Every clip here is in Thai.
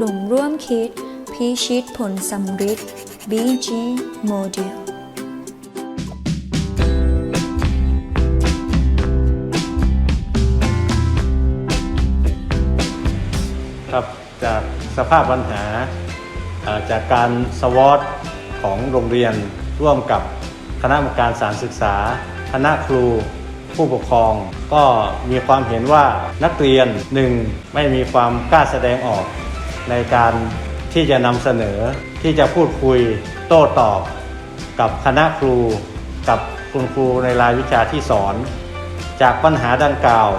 กลุ่มร่วมคิด พิชิตผลสำฤทธิ์ BG Model ครับจากสภาพปัญหาจากการสวอตของโรงเรียนร่วมกับคณะกรรมการสารศึกษา คณะครูผู้ปกครอง ก็มีความเห็นว่านักเรียนหนึ่งไม่มีความกล้าแสดงออก ในการที่จะนำเสนอที่จะพูดคุยโต้ตอบกับคณะครู กับคุณครูในรายวิชาที่สอน จากปัญหาดังกล่าว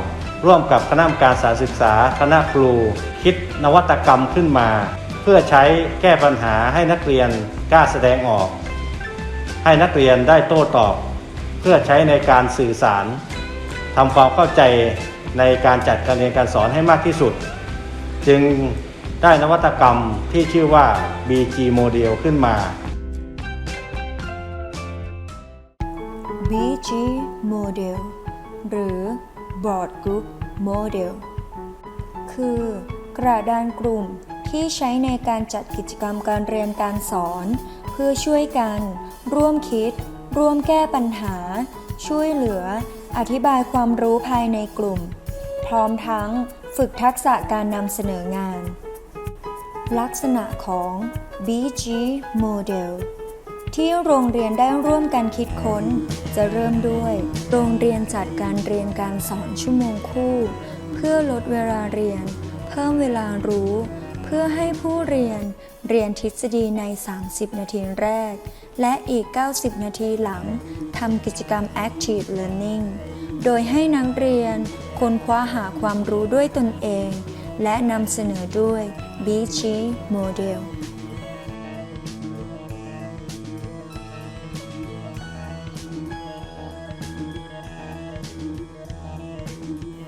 ร่วมกับคณะกรรมการสารศึกษา คณะครู คิดนวัตกรรมขึ้นมา เพื่อใช้แก้ปัญหาให้นักเรียนกล้าแสดงออก ให้นักเรียนได้โต้ตอบ เพื่อใช้ในการสื่อสารทำความเข้าใจในการจัดการเรียนการสอนให้มากที่สุด จึง ได้นวัตกรรมที่ชื่อว่า BG Model ขึ้นมา BG Model หรือ Broad Group Model คือกระดานกลุ่มที่ใช้ในการจัดกิจกรรมการเรียนการสอน เพื่อช่วยกัน ร่วมคิด ร่วมแก้ปัญหา ช่วยเหลือ อธิบายความรู้ภายในกลุ่ม พร้อมทั้งฝึกทักษะการนำเสนองาน ลักษณะของ BG Model ที่โรงเรียนได้ร่วมกันคิดค้น จะเริ่มด้วย โรงเรียนจัดการเรียนการสอนชั่วโมงคู่ เพื่อลดเวลาเรียน เพิ่มเวลารู้ เพื่อให้ผู้เรียนเรียนทฤษฎีใน 30 นาทีแรก และอีก 90 นาทีหลังทำกิจกรรม Active Learning โดยให้นักเรียนค้นคว้าหาความรู้ด้วยตนเอง และนำเสนอด้วย BG Model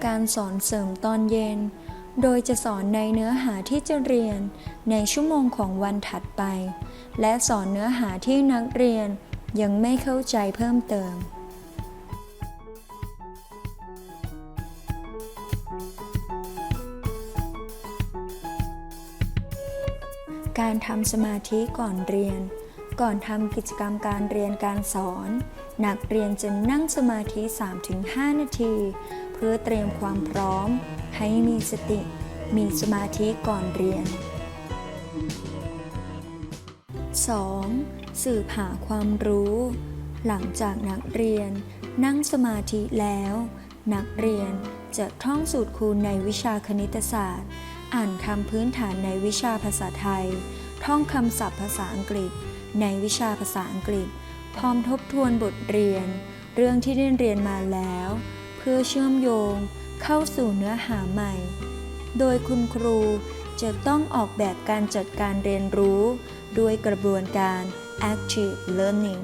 การสอนเสริมตอนเย็น โดยจะสอนในเนื้อหาที่จะเรียนในชั่วโมงของวันถัดไป และสอนเนื้อหาที่นักเรียนยังไม่เข้าใจเพิ่มเติม การทำสมาธิก่อนเรียน ก่อนทำกิจกรรมการเรียนการสอน นักเรียนจะนั่งสมาธิ 3-5 นาที เพื่อเตรียมความพร้อม ให้มีสติ มีสมาธิก่อนเรียน 2. สืบหาความรู้ หลังจากนักเรียนนั่งสมาธิแล้ว นักเรียนจะท่องสูตรคูณในวิชาคณิตศาสตร์ อ่านคำพื้นฐานในวิชาภาษาไทย ท่องคำศัพท์ภาษาอังกฤษ ในวิชาภาษาอังกฤษ พร้อมทบทวนบทเรียน เรื่องที่ได้เรียนมาแล้ว เพื่อเชื่อมโยง เข้าสู่เนื้อหาใหม่ โดยคุณครูจะต้องออกแบบการจัดการเรียนรู้ ด้วยกระบวนการ active learning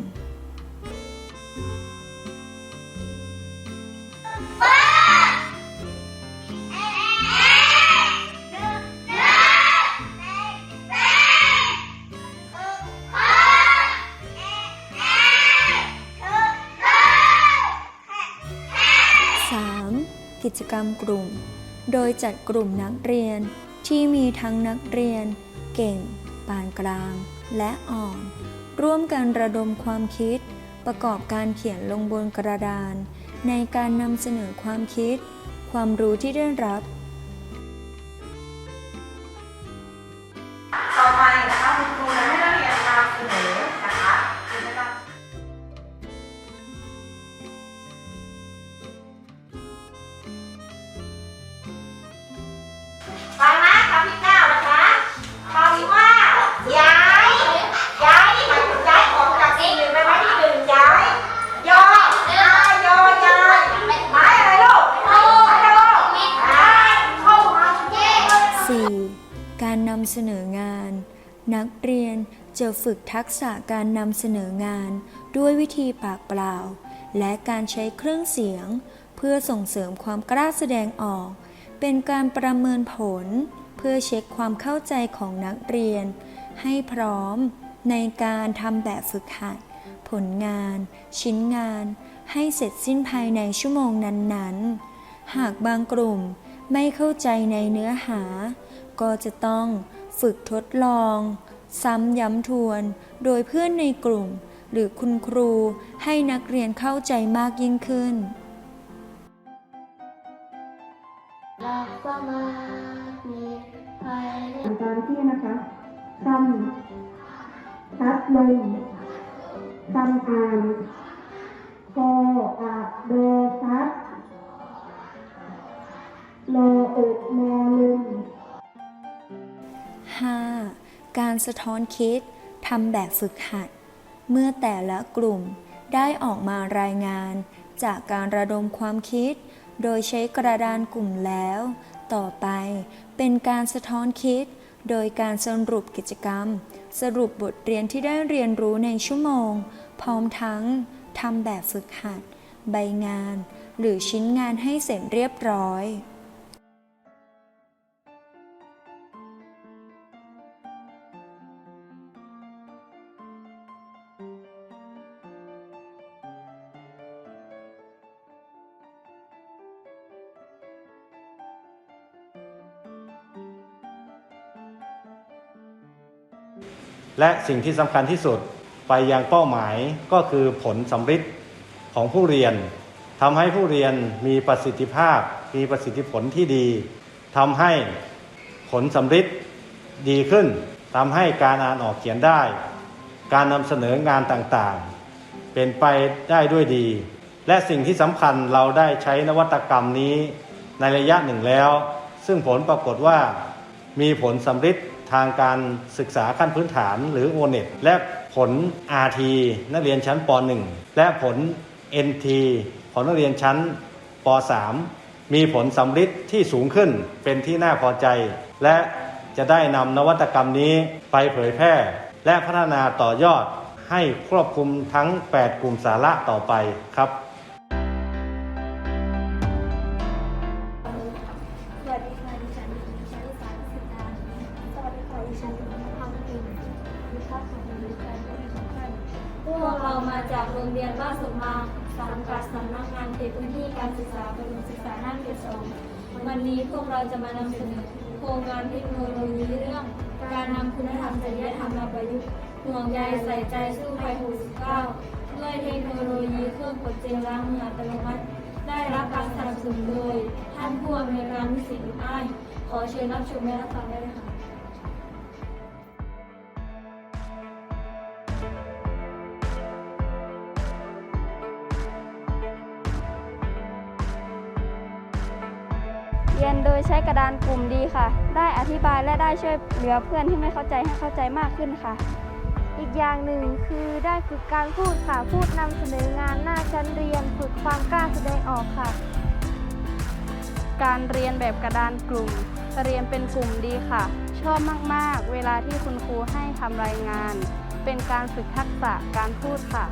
กิจกรรมกลุ่ม โดยจัดกลุ่มนักเรียนที่มีทั้งนักเรียน เก่ง ปานกลาง และอ่อน ร่วมกันระดมความคิด ประกอบการเขียนลงบนกระดาน ในการนำเสนอความคิด ความรู้ที่ได้รับำเสนองาน นักเรียนจะฝึกทักษะการนำเสนองาน ด้วยวิธีปากเปล่า และการใช้เครื่องเสียง เพื่อส่งเสริมความกล้าแสดงออก เป็นการประเมินผล เพื่อเช็คความเข้าใจของนักเรียน ให้พร้อมในการทำแบบฝึกหัด ผลงาน ชิ้นงาน ให้เสร็จสิ้นภายในชั่วโมงนั้นๆ หากบางกลุ่มไม่เข้าใจในเนื้อหา ก็จะต้องฝึกทดลอง ซ้ำย้ำทวน โดยเพื่อนในกลุ่ม หรือคุณครูให้นักเรียนเข้าใจมากยิ่งขึ้นหลักสมาธิภายในตามที่นะคะคำชัดลงคำอ่านโคอะโดคัดโลอุโมลุม การสะท้อนคิดทำแบบฝึกหัด เมื่อแต่ละกลุ่มได้ออกมารายงาน จากการระดมความคิด โดยใช้กระดานกลุ่มแล้ว ต่อไปเป็นการสะท้อนคิด โดยการสรุปกิจกรรม สรุปบทเรียนที่ได้เรียนรู้ในชั่วโมง พร้อมทั้งทำแบบฝึกหัด ใบงาน หรือชิ้นงานให้เสร็จเรียบร้อย และสิ่งที่สำคัญที่สุดไปยังเป้าหมายก็คือผลสำฤทธิ์ของผู้เรียนทำให้ผู้เรียนมีประสิทธิภาพ มีประสิทธิผลที่ดีทำให้ผลสำฤทธิ์ดีขึ้นทำให้การอ่านออกเขียนได้ การนำเสนองานต่างๆ เป็นไปได้ด้วยดี และสิ่งที่สำคัญเราได้ใช้นวัตกรรมนี้ในระยะหนึ่งแล้ว ซึ่งผลปรากฏว่ามีผลสำฤทธิ์ ทางการศึกษาขั้นพื้นฐานหรือ o n e t และผล RT นักเรียนชั้นป .1 และผล NT ของนักเรียนชั้นป .3 มีผลสำฤทธิ์ที่สูงขึ้นเป็นที่น่าพอใจ และจะได้นำนวัตกรรมนี้ไปเผยแพร่ และพัฒนาต่อยอดให้ครอบคลุมทั้ง 8 กลุ่มสาระต่อไปครับ วัสดีค่ะดิฉันพังปิ่นวิชาของดิฉันที่สำคัญพวกเรามาจากโรงเรียนบ้านสมมาสังกัดสำนักงานเขตพื้นที่การศึกษาประถมศึกษาหน้าเขตสองวันนี้พวกเราจะมานำเสนอโครงงานเทคโนโลยีเรื่อง การนำคุณธรรมจริยธรรมมาประยุกต์ห่วงใยใส่ใจสู้ภัยโควิด19ด้วยเทคโนโลยีเครื่องกดเจลล้างมืออัตโนมัติ ได้รับการสนับสนุนโดย ท่านผู้อำนวยการวิสิตอ้ายขอเชิญรับชมและรับฟังได้เลยค่ะ เรียนโดยใช้กระดานกลุ่มดีค่ะ ได้อธิบายและได้ช่วยเหลือเพื่อนที่ไม่เข้าใจให้เข้าใจมากขึ้นค่ะ อีกอย่างหนึ่งคือได้ฝึกการพูดค่ะ พูดนำเสนองานหน้าชั้นเรียนฝึกความกล้าแสดงออกค่ะ การเรียนแบบกระดานกลุ่ม เรียนเป็นกลุ่มดีค่ะ ชอบมาก ๆ เวลาที่คุณครูให้ทำรายงาน เป็นการฝึกทักษะการพูดค่ะ